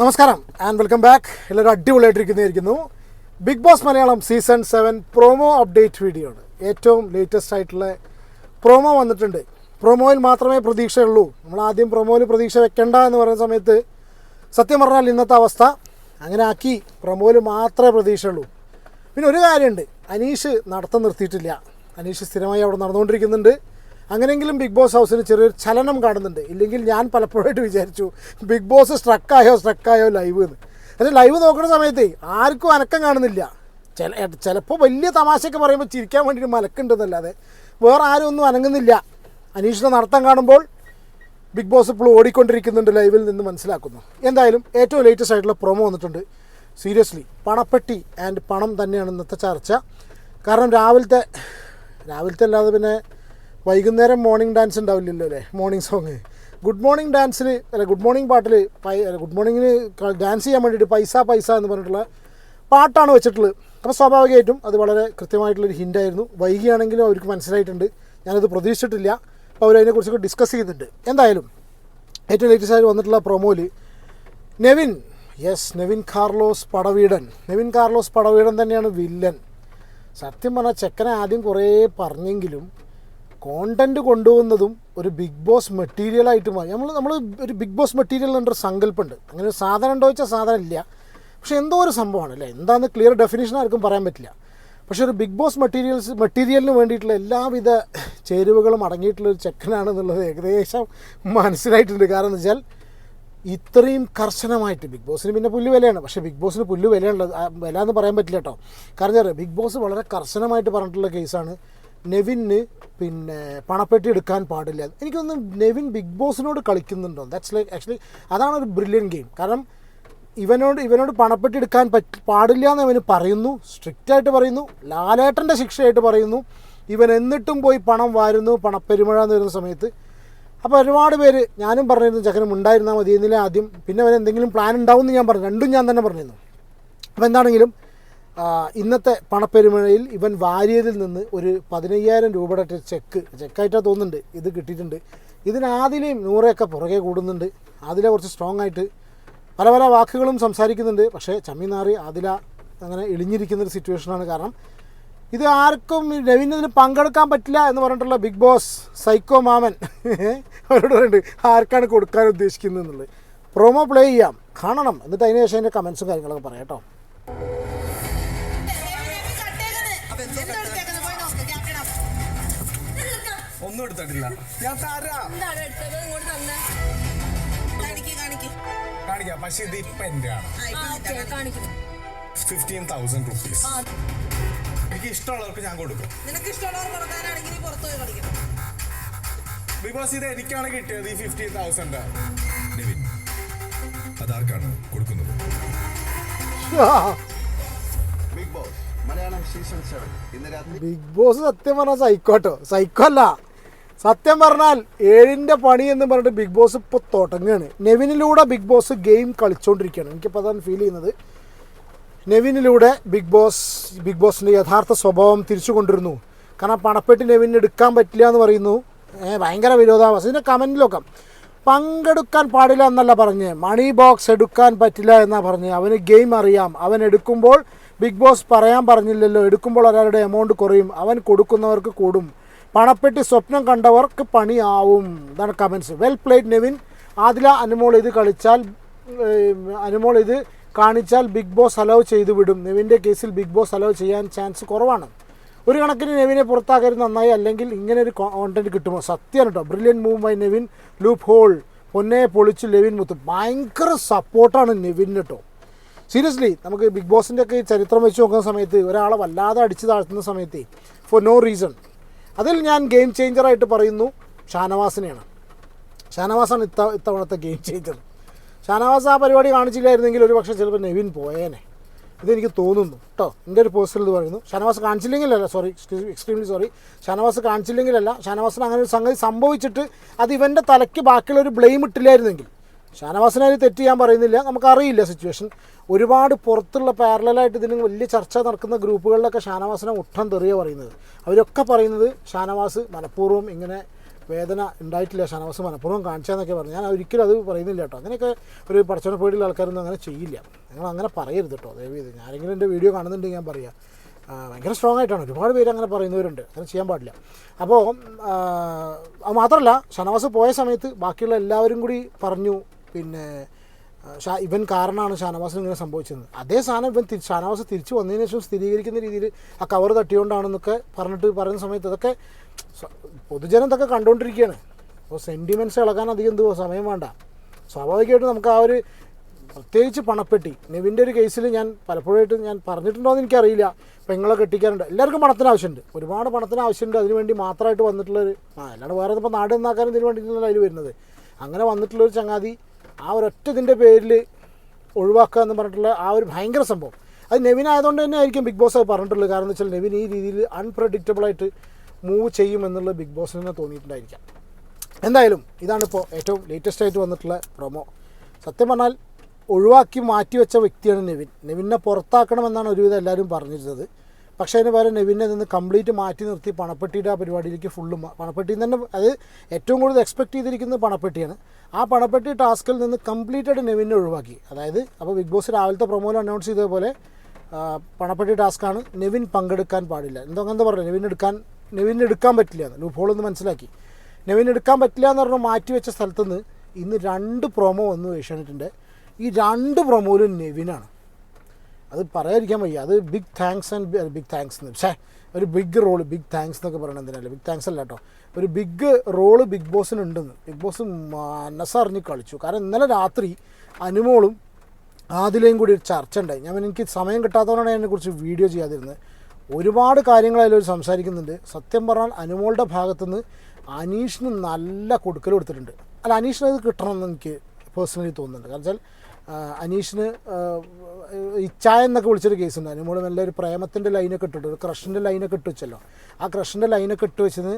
നമസ്കാരം and welcome back എല്ലാവരും അടിപൊളിയായിട്ടിരിക്കുന്നതായിരിക്കുന്നു. Bigg Boss Malayalam season seven promo update video ആണ്. ഏറ്റവും ലേറ്റസ്റ്റ് ആയിട്ടുള്ള പ്രോമോ വന്നിട്ടുണ്ട്. പ്രോമോയിൽ മാത്രമേ പ്രതീക്ഷയുള്ളൂ. നമ്മൾ ആദ്യം പ്രൊമോയിൽ പ്രതീക്ഷ വെക്കേണ്ട എന്ന് പറയുന്ന സമയത്ത് സത്യം പറഞ്ഞാൽ ഇന്നത്തെ അവസ്ഥ അങ്ങനെ ആക്കി പ്രൊമോയിൽ മാത്രമേ പ്രതീക്ഷയുള്ളൂ. പിന്നെ ഒരു കാര്യമുണ്ട്. അനീഷ് നടത്തം നിർത്തിയിട്ടില്ല. അനീഷ് സ്ഥിരമായി അവിടെ നടന്നുകൊണ്ടിരിക്കുന്നുണ്ട്. അങ്ങനെയെങ്കിലും ബിഗ് ബോസ് ഹൗസിന് ചെറിയൊരു ചലനം കാണുന്നുണ്ട്. ഇല്ലെങ്കിൽ ഞാൻ പലപ്പോഴായിട്ട് വിചാരിച്ചു ബിഗ് ബോസ് സ്ട്രക്കായോ സ്ട്രക്കായോ ലൈവ് എന്ന്. പക്ഷേ ലൈവ് നോക്കുന്ന സമയത്ത് ആർക്കും അനക്കം കാണുന്നില്ല. ചില ചിലപ്പോൾ വലിയ തമാശയൊക്കെ പറയുമ്പോൾ ചിരിക്കാൻ വേണ്ടിയിട്ട് മലക്കുണ്ടെന്നല്ലാതെ വേറെ ആരും ഒന്നും അനങ്ങുന്നില്ല. അനീഷിന്റെ നടത്തം കാണുമ്പോൾ ബിഗ് ബോസ് ഇപ്പോൾ ഓടിക്കൊണ്ടിരിക്കുന്നുണ്ട് ലൈവിൽ നിന്ന് മനസ്സിലാക്കുന്നു. എന്തായാലും ഏറ്റവും ലേറ്റസ്റ്റ് ആയിട്ടുള്ള പ്രൊമോ വന്നിട്ടുണ്ട്. സീരിയസ്ലി പണപ്പെട്ടി ആൻഡ് പണം തന്നെയാണ് ഇന്നത്തെ ചർച്ച. കാരണം രാവിലത്തെ രാവിലത്തെ അല്ലാതെ പിന്നെ വൈകുന്നേരം മോർണിംഗ് ഡാൻസ് ഉണ്ടാവില്ലല്ലോ അല്ലേ? മോർണിംഗ് സോങ് ഗുഡ് മോർണിംഗ് ഡാൻസിൽ അല്ല ഗുഡ് മോർണിംഗ് പാട്ടിൽ ഗുഡ് മോർണിംഗിന് ഡാൻസ് ചെയ്യാൻ വേണ്ടിയിട്ട് പൈസ പൈസ എന്ന് പറഞ്ഞിട്ടുള്ള പാട്ടാണ് വെച്ചിട്ടുള്ളത്. അപ്പോൾ സ്വാഭാവികമായിട്ടും അത് വളരെ കൃത്യമായിട്ടുള്ളൊരു ഹിന്റായിരുന്നു വൈകിയാണെങ്കിലും അവർക്ക് മനസ്സിലായിട്ടുണ്ട്. ഞാനത് പ്രതീക്ഷിച്ചിട്ടില്ല. അപ്പോൾ അവരതിനെക്കുറിച്ചൊക്കെ ഡിസ്കസ് ചെയ്യുന്നുണ്ട്. എന്തായാലും ഏറ്റവും ലേറ്റസ്റ്റ് ആയിട്ട് വന്നിട്ടുള്ള പ്രൊമോയിൽ നെവിൻ. യെസ് നെവിൻ കാർലോസ് പടവീടൻ. നെവിൻ കാർലോസ് പടവീടൻ തന്നെയാണ് വില്ലൻ. സത്യം പറഞ്ഞാൽ ചെക്കനെ ആദ്യം കുറേ പറഞ്ഞെങ്കിലും കോണ്ടന്റ് കൊണ്ടുപോകുന്നതും ഒരു ബിഗ് ബോസ് മെറ്റീരിയൽ ആയിട്ട് മാറി. നമ്മൾ നമ്മൾ ഒരു ബിഗ് ബോസ് മെറ്റീരിയൽ എന്നൊരു സങ്കല്പമുണ്ട്. അങ്ങനെ ഒരു സാധനം ഉണ്ടോ വെച്ചാൽ സാധനം ഇല്ല. പക്ഷെ എന്തോ ഒരു സംഭവമാണ് അല്ലേ? എന്താണെന്ന് ക്ലിയർ ഡെഫിനേഷൻ ആർക്കും പറയാൻ പറ്റില്ല. പക്ഷെ ഒരു ബിഗ് ബോസ് മെറ്റീരിയൽസ് മെറ്റീരിയലിന് വേണ്ടിയിട്ടുള്ള എല്ലാവിധ ചേരുവകളും അടങ്ങിയിട്ടുള്ള ഒരു ചെക്കനാണെന്നുള്ളത് ഏകദേശം മനസ്സിലായിട്ടുണ്ട്. കാരണം എന്ന് വെച്ചാൽ ഇത്രയും കർശനമായിട്ട് ബിഗ് ബോസിന് പിന്നെ പുല്ല് വിലയാണ്. പക്ഷേ ബിഗ് ബോസിന് പുല്ല് വിലയുള്ളത് വില എന്ന് പറയാൻ പറ്റില്ല കേട്ടോ. കാരണം ബിഗ് ബോസ് വളരെ കർശനമായിട്ട് പറഞ്ഞിട്ടുള്ള കേസാണ് നെവിന് പിന്നെ പണപ്പെട്ടി എടുക്കാൻ പാടില്ല. എനിക്കൊന്ന് നെവിൻ ബിഗ് ബോസിനോട് കളിക്കുന്നുണ്ടോ? ദാറ്റ്സ് ലൈക്ക് ആക്ച്വലി അതാണ് ഒരു ബ്രില്യൻ ഗെയിം കാരണം ഇവനോട് ഇവനോട് പണപ്പെട്ടി എടുക്കാൻ പറ്റ പാടില്ല എന്ന് ഇവന് പറയുന്നു. സ്ട്രിക്റ്റായിട്ട് പറയുന്നു. ലാലേട്ടന്റെ ശിക്ഷയായിട്ട് പറയുന്നു. ഇവൻ എന്നിട്ടും പോയി പണം വാരുന്നു. പണപ്പെരുമഴ എന്ന് വരുന്ന സമയത്ത്. അപ്പോൾ ഒരുപാട് പേര് ഞാനും പറഞ്ഞിരുന്നു ചക്കനും ഉണ്ടായിരുന്നാൽ മതി എന്നില്ല ആദ്യം. പിന്നെ അവൻ എന്തെങ്കിലും പ്ലാൻ ഉണ്ടാവും എന്ന് ഞാൻ പറഞ്ഞു. രണ്ടും ഞാൻ തന്നെ പറഞ്ഞിരുന്നു. അപ്പോൾ എന്താണെങ്കിലും ഇന്നത്തെ പണപ്പെരുമഴയിൽ ഇവൻ വാരിയതിൽ നിന്ന് ഒരു പതിനയ്യായിരം രൂപയുടെ ചെക്ക് ചെക്കായിട്ടാണ് തോന്നുന്നുണ്ട്. ഇത് കിട്ടിയിട്ടുണ്ട്. ഇതിനാദിലെയും നൂറെയൊക്കെ പുറകെ കൂടുന്നുണ്ട്. ആദില കുറച്ച് സ്ട്രോങ് ആയിട്ട് പല പല വാക്കുകളും സംസാരിക്കുന്നുണ്ട്. പക്ഷേ ചമ്മിനാറി ആദില അങ്ങനെ ഇളിഞ്ഞിരിക്കുന്ന ഒരു സിറ്റുവേഷനാണ് കാരണം ഇത് ആർക്കും രവീന്ദ്രന് പങ്കെടുക്കാൻ പറ്റില്ല എന്ന് പറഞ്ഞിട്ടുള്ള ബിഗ് ബോസ് സൈക്കോ മാമൻ അവരോട് പറയുന്നുണ്ട് ആർക്കാണ് കൊടുക്കാൻ ഉദ്ദേശിക്കുന്നത്? എന്നുള്ളത്. പ്രൊമോ പ്ലേ ചെയ്യാം. കാണണം. എന്നിട്ട് അതിന് ശേഷം അതിന്റെ കമൻസും കാര്യങ്ങളൊക്കെ പറയാം കേട്ടോ. ഒന്നും എടുത്തിട്ടില്ല. ഞാൻ തരാം കാണിക്ക് പക്ഷെ ഇത് ഇപ്പൊ എന്റെ ആണ്. ഫിഫ്റ്റീൻ തൗസൻഡ് റുപ്പീസ് എനിക്ക് ഇഷ്ടമുള്ളവർക്ക് ഞാൻ കൊടുക്കും. നിനക്ക് ഇഷ്ടമുള്ളവർ കൊടുക്കാനാണെങ്കിൽ നീ പുറത്തു പോയി കളിക്കണം ബിക്കോസ് ഇത് എനിക്കാണ് കിട്ടിയത് ഈ ഫിഫ്റ്റീൻ തൗസൻഡ് നിവിൻ അതാർക്കാണ് കൊടുക്കുന്നത്? ബിഗ് ബോസ് മലയാളം രാത്രി ബിഗ് ബോസ് സത്യം പറഞ്ഞാൽ സൈക്കോ കേട്ടോ സൈക്കോ അല്ല. സത്യം പറഞ്ഞാൽ ഏഴിന്റെ പണി എന്ന് പറഞ്ഞിട്ട് ബിഗ് ബോസ് ഇപ്പോൾ തുടങ്ങുകയാണ്. നെവിനിലൂടെ ബിഗ് ബോസ് ഗെയിം കളിച്ചുകൊണ്ടിരിക്കുകയാണ് എനിക്കിപ്പോൾ അതാണ് ഫീൽ ചെയ്യുന്നത്. നെവിനിലൂടെ ബിഗ് ബോസ് ബിഗ് ബോസിന്റെ യഥാർത്ഥ സ്വഭാവം തിരിച്ചു കൊണ്ടിരുന്നു കാരണം പണപ്പെട്ടി നെവിനെ എടുക്കാൻ പറ്റില്ല എന്ന് പറയുന്നു. ഭയങ്കര വിരോധാഭാസം. ഇതിന്റെ കമന്റിലൊക്കെ പങ്കെടുക്കാൻ പാടില്ല എന്നല്ല പറഞ്ഞ്. മണി ബോക്സ് എടുക്കാൻ പറ്റില്ല എന്നാണ് പറഞ്ഞ്. അവന് ഗെയിം അറിയാം. അവൻ എടുക്കുമ്പോൾ ബിഗ് ബോസ് പറയാൻ പറഞ്ഞില്ലല്ലോ എടുക്കുമ്പോൾ ഒരാളുടെ എമൗണ്ട് കുറയും അവൻ കൊടുക്കുന്നവർക്ക് കൂടും. പണപ്പെട്ടി സ്വപ്നം കണ്ടവർക്ക് പണിയാവും. ഇതാണ് comments well played Nevin Adila Anumol ഇത് കളിച്ചാൽ അനുമോൾ ഇത് കാണിച്ചാൽ ബിഗ് ബോസ് അലവ് ചെയ്തു വിടും നെവിന്റെ കേസിൽ ബിഗ് ബോസ് അലവ് ചെയ്യാൻ ചാൻസ് കുറവാണ്. ഒരു കണക്കിന് നെവിനെ പുറത്താക്കരുത് നന്നായി അല്ലെങ്കിൽ ഇങ്ങനെ ഒരു കോണ്ടന്റ് കിട്ടുമോ? സത്യമാണ് കേട്ടോ. Brilliant move by Nevin loophole പൊന്നെ പൊളിച്ച് ലെവിൻ മുത്ത്. ഭയങ്കര സപ്പോർട്ടാണ് നെവിൻ കേട്ടോ. സീരിയസ്ലി നമുക്ക് ബിഗ് ബോസിന്റെ ഒക്കെ ചരിത്രം വെച്ച് നോക്കുന്ന സമയത്ത് ഒരാളെ വല്ലാതെ അടിച്ചു താഴ്ത്തുന്ന സമയത്ത് ഫോർ നോ റീസൺ അതിൽ ഞാൻ ഗെയിം ചേഞ്ചറായിട്ട് പറയുന്നു ഷാനവാസിനെയാണ്. ഷാനവാസാണ് ഇത്ത ഇത്തവണത്തെ ഗെയിം ചേഞ്ചർ ഷാനവാസ് ആ പരിപാടി കാണിച്ചില്ലായിരുന്നെങ്കിൽ ഒരു പക്ഷേ ചിലപ്പോൾ നെവിൻ പോയേനെ. ഇതെനിക്ക് തോന്നുന്നു കേട്ടോ എന്റെ ഒരു പേഴ്സണൽ ഇത് പറയുന്നു. ഷാനവാസ് കാണിച്ചില്ലെങ്കിലല്ല സോറി എക്സ്ട്രീംലി സോറി ഷാനവാസ് കാണിച്ചില്ലെങ്കിലല്ല ഷാനവാസിന് അങ്ങനെ ഒരു സംഗതി സംഭവിച്ചിട്ട് അത് ഇവന്റെ തലയ്ക്ക് ബാക്കിയുള്ള ഒരു ബ്ലെയിം ഇട്ടില്ലായിരുന്നെങ്കിൽ. ഷാനവാസിനെ അതിൽ തെറ്റ് ചെയ്യാൻ പറയുന്നില്ല. നമുക്കറിയില്ല സിറ്റുവേഷൻ ഒരുപാട് പുറത്തുള്ള പാരലായിട്ട് ഇതിന് വലിയ ചർച്ച നടക്കുന്ന ഗ്രൂപ്പുകളിലൊക്കെ ഷാനവാസിനെ മുട്ടം തെറിയ പറയുന്നത്. അവരൊക്കെ പറയുന്നത് ഷാനവാസ് മനഃപൂർവം ഇങ്ങനെ വേദന ഉണ്ടായിട്ടില്ല ഷാനവാസ് മനഃപൂർവം കാണിച്ചതെന്നൊക്കെ പറഞ്ഞു. ഞാൻ ഒരിക്കലും അത് പറയുന്നില്ല കേട്ടോ. അങ്ങനെയൊക്കെ ഒരു പടച്ചവനെ പേടിയുള്ള ആൾക്കാരൊന്നും അങ്ങനെ ചെയ്യില്ല. നിങ്ങൾ അങ്ങനെ പറയരുത് കേട്ടോ ദയവ് ചെയ്ത്. ഞാനെങ്കിലും എന്റെ വീഡിയോ കാണുന്നുണ്ടെങ്കിൽ ഞാൻ പറയാം. ഭയങ്കര സ്ട്രോങ് ആയിട്ടാണ്. ഒരുപാട് പേര് അങ്ങനെ പറയുന്നവരുണ്ട്. അങ്ങനെ ചെയ്യാൻ പാടില്ല. അപ്പോൾ അത് മാത്രമല്ല ഷനവാസ് പോയ സമയത്ത് ബാക്കിയുള്ള എല്ലാവരും കൂടി പറഞ്ഞു പിന്നെ ഷാ ഇവൻ കാരണമാണ് ഷാനവാസിന് ഇങ്ങനെ സംഭവിച്ചത്. അതേ സാധനം ഇവൻ ഷാനവാസ് തിരിച്ചു വന്നതിന് ശേഷം സ്ഥിരീകരിക്കുന്ന രീതിയിൽ ആ കവർ തട്ടിയോണ്ടാണെന്നൊക്കെ പറഞ്ഞിട്ട് പറയുന്ന സമയത്ത് അതൊക്കെ പൊതുജനം ഇതൊക്കെ കണ്ടുകൊണ്ടിരിക്കുകയാണ് അപ്പോൾ സെന്റിമെന്റ്സ് ഇളകാൻ അധികം എന്തോ സമയം വേണ്ട. സ്വാഭാവികമായിട്ടും നമുക്ക് ആ ഒരു പ്രത്യേകിച്ച് പണപ്പെട്ടി നെവിന്റെ ഒരു കേസിൽ ഞാൻ പലപ്പോഴായിട്ട് ഞാൻ പറഞ്ഞിട്ടുണ്ടോ എന്ന് എനിക്കറിയില്ല. പെങ്ങളെ കെട്ടിക്കാറുണ്ട് എല്ലാവർക്കും പണത്തിന് ആവശ്യമുണ്ട്. ഒരുപാട് പണത്തിന് ആവശ്യമുണ്ട്. അതിനുവേണ്ടി മാത്രമായിട്ട് വന്നിട്ടുള്ളൊരു അല്ലാണ്ട് വേറെ ഇപ്പോൾ നാട് നന്നാക്കാനും ഇതിന് വേണ്ടിയിട്ടുള്ള അതിൽ വരുന്നത്. അങ്ങനെ വന്നിട്ടുള്ളൊരു ചങ്ങാതി ആ ഒരൊറ്റ ഇതിന്റെ പേരിൽ ഒഴിവാക്കുക എന്ന് പറഞ്ഞിട്ടുള്ള ആ ഒരു ഭയങ്കര സംഭവം. അത് നെവിൻ ആയതുകൊണ്ട് തന്നെ ആയിരിക്കും ബിഗ് ബോസ് അത് പറഞ്ഞിട്ടുള്ളത്. കാരണം എന്ന് വെച്ചാൽ നെവിൻ ഈ രീതിയിൽ അൺപ്രഡിക്റ്റബിളായിട്ട് മൂവ് ചെയ്യുമെന്നുള്ള ബിഗ് ബോസിന് തന്നെ തോന്നിയിട്ടുണ്ടായിരിക്കാം. എന്തായാലും ഇതാണിപ്പോൾ ഏറ്റവും ലേറ്റസ്റ്റ് ആയിട്ട് വന്നിട്ടുള്ള പ്രൊമോ സത്യം പറഞ്ഞാൽ ഒഴിവാക്കി മാറ്റിവെച്ച വ്യക്തിയാണ് നെവിൻ. നെവിനെ പുറത്താക്കണമെന്നാണ് ഒരുവിധം എല്ലാവരും പറഞ്ഞിരുന്നത്. പക്ഷേ അതിന് പകരം നെവിനെ നിന്ന് കംപ്ലീറ്റ് മാറ്റി നിർത്തി പണപ്പെട്ടിയുടെ ആ പരിപാടിയിലേക്ക് ഫുള്ള് പണപ്പെട്ടി തന്നെ അത് ഏറ്റവും കൂടുതൽ എക്സ്പെക്ട് ചെയ്തിരിക്കുന്നത് പണപ്പെട്ടിയാണ്. ആ പണപ്പെട്ടി ടാസ്കിൽ നിന്ന് കംപ്ലീറ്റ് ആയിട്ട് നെവിനെ ഒഴിവാക്കി. അതായത് അപ്പോൾ ബിഗ് ബോസ് രാവിലത്തെ പ്രൊമോയിൽ അനൗൺസ് ചെയ്തതുപോലെ പണപ്പെട്ടി ടാസ്ക്കാണ് നെവിൻ പങ്കെടുക്കാൻ പാടില്ല. എന്തോ അങ്ങനെ പറഞ്ഞു നെവിൻ എടുക്കാൻ നെവിൻ എടുക്കാൻ പറ്റില്ല ലൂപ്പ് ഹോൾ എന്ന് മനസ്സിലാക്കി. നെവിൻ എടുക്കാൻ പറ്റില്ല എന്ന് പറഞ്ഞ് മാറ്റി വെച്ച സ്ഥലത്തുനിന്ന് ഇന്ന് രണ്ട് പ്രൊമോ വന്നു ഏഷ്യാനെറ്റിന്റെ ഈ രണ്ട് പ്രൊമോയിലും നെവിനാണ്. അത് പറയാതിരിക്കാൻ വയ്യ. അത് big thanks and big thanks എന്ന്. പക്ഷേ ഒരു ബിഗ് റോൾ ബിഗ് താങ്ക്സ് എന്നൊക്കെ പറയണത് എന്തിനല്ല ബിഗ് താങ്ക്സ് അല്ല കേട്ടോ ഒരു ബിഗ് റോൾ ബിഗ് ബോസിനുണ്ടെന്ന് ബിഗ് ബോസ് മനസ്സറിഞ്ഞ് കളിച്ചു. കാരണം ഇന്നലെ രാത്രി അനുമോളും ആദിലയും കൂടി ഒരു ചർച്ച ഉണ്ടായി. ഞാൻ എനിക്ക് സമയം കിട്ടാത്തതുകൊണ്ടാണ് അതിനെക്കുറിച്ച് വീഡിയോ ചെയ്യാതിരുന്നത്. ഒരുപാട് കാര്യങ്ങൾ അതിലൊരു സംസാരിക്കുന്നുണ്ട്. സത്യം പറഞ്ഞാൽ അനുമോളുടെ ഭാഗത്തുനിന്ന് അനീഷിന് നല്ല കൊടുക്കൽ കൊടുത്തിട്ടുണ്ട്. അല്ല അനീഷിന് അത് കിട്ടണമെന്ന് എനിക്ക് പേഴ്സണലി തോന്നുന്നുണ്ട്. കാരണം വെച്ചാൽ അനീഷിന് ഇച്ചായ എന്നൊക്കെ വിളിച്ചൊരു കേസ് ഉണ്ടായിരുന്നു. നല്ല ഒരു പ്രേമത്തിന്റെ ലൈനൊക്കെ ഇട്ടിട്ട് ഒരു ക്രഷിന്റെ ലൈനൊക്കെ ഇട്ട് വെച്ചല്ലോ. ആ ക്രഷിന്റെ ലൈനൊക്കെ ഇട്ട് വെച്ചത്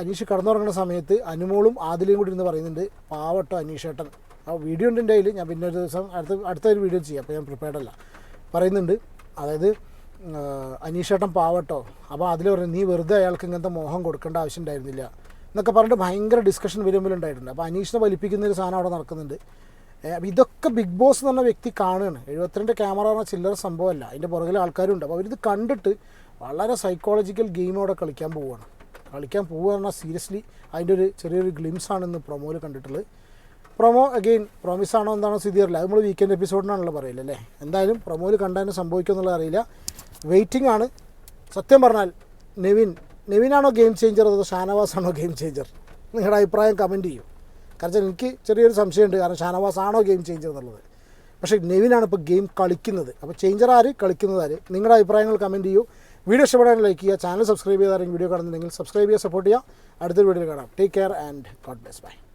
അനീഷ് കടന്നുറങ്ങുന്ന സമയത്ത് അനുമോളും ആദിലയും കൂടി ഇരുന്ന് പറയുന്നുണ്ട് പാവട്ടോ അനീഷേട്ടൻ. ആ വീഡിയോ ഉണ്ട് എന്റെ കയ്യിൽ ഞാൻ പിന്നെ ഒരു ദിവസം അടുത്ത അടുത്ത ഒരു വീഡിയോ ചെയ്യാം. അപ്പോൾ ഞാൻ പ്രിപ്പയർഡ് അല്ല. പറയുന്നുണ്ട് അതായത് അനീഷേട്ടൻ പാവട്ടോ. അപ്പോൾ അതിൽ പറഞ്ഞു നീ വെറുതെ അയാൾക്ക് ഇങ്ങനത്തെ മോഹം കൊടുക്കേണ്ട ആവശ്യം ഉണ്ടായിരുന്നില്ല. എന്നൊക്കെ പറഞ്ഞിട്ട് ഭയങ്കര ഡിസ്കഷൻ വരുമ്പോൾ ഉണ്ടായിട്ടുണ്ട് അപ്പോൾ അനീഷിനെ വലിപ്പിക്കുന്ന ഒരു സാധനം അവിടെ നടക്കുന്നുണ്ട്. അപ്പോൾ ഇതൊക്കെ ബിഗ് ബോസ് എന്ന് പറഞ്ഞ വ്യക്തി കാണുകയാണ്. എഴുപത്തിരണ്ട് ക്യാമറ പറഞ്ഞ ചില്ലറ സംഭവമല്ല. അതിന്റെ പുറകിൽ ആൾക്കാരുണ്ട്. അപ്പോൾ അവരിത് കണ്ടിട്ട് വളരെ സൈക്കോളജിക്കൽ ഗെയിമോടെ കളിക്കാൻ പോവുകയാണ്. കളിക്കാൻ പോവുക പറഞ്ഞാൽ സീരിയസ്ലി അതിന്റെ ഒരു ചെറിയൊരു ഗ്ലിംസ് ആണെന്ന് പ്രൊമോയിൽ കണ്ടിട്ടുള്ളത്. പ്രൊമോ അഗെയിൻ പ്രോമിസ് ആണോ എന്താണോ സ്ഥിതി അറിയില്ല. അത് നമ്മൾ വീക്കെൻഡ് എപ്പിസോഡിനാണല്ലോ പറയില്ല അല്ലേ? എന്തായാലും പ്രൊമോയിൽ കണ്ടതിന് സംഭവിക്കും എന്നുള്ളത് അറിയില്ല. വെയിറ്റിംഗ് ആണ്. സത്യം പറഞ്ഞാൽ നെവിൻ. നെവിനാണോ ഗെയിം ചേഞ്ചർ അതോ ഷാനവാസ് ആണോ ഗെയിം ചേഞ്ചർ നിങ്ങളുടെ അഭിപ്രായം കമന്റ് ചെയ്യൂ. കാരണം എനിക്ക് ചെറിയൊരു സംശയമുണ്ട്. കാരണം ഷാനവാസ് ആണോ ഗെയിം ചേഞ്ചർ എന്നുള്ളത്? പക്ഷേ നെവിനാണ് ഇപ്പോൾ ഗെയിം കളിക്കുന്നത്. അപ്പോൾ ചേഞ്ചർ ആര്? കളിക്കുന്നത് ആര്? നിങ്ങളുടെ അഭിപ്രായങ്ങൾ കമന്റ് ചെയ്യൂ. വീഡിയോ ഇഷ്ടപ്പെടാൻ ലൈക്ക് ചെയ്യുക. ചാനൽ സബ്സ്ക്രൈബ് ചെയ്താരെങ്കിൽ വീഡിയോ കാണുന്നുണ്ടെങ്കിൽ സബ്സ്ക്രൈബ് ചെയ്യുക സപ്പോർട്ട് ചെയ്യുക. അടുത്തൊരു വീഡിയോയിൽ കാണാം. Take care and God bless bye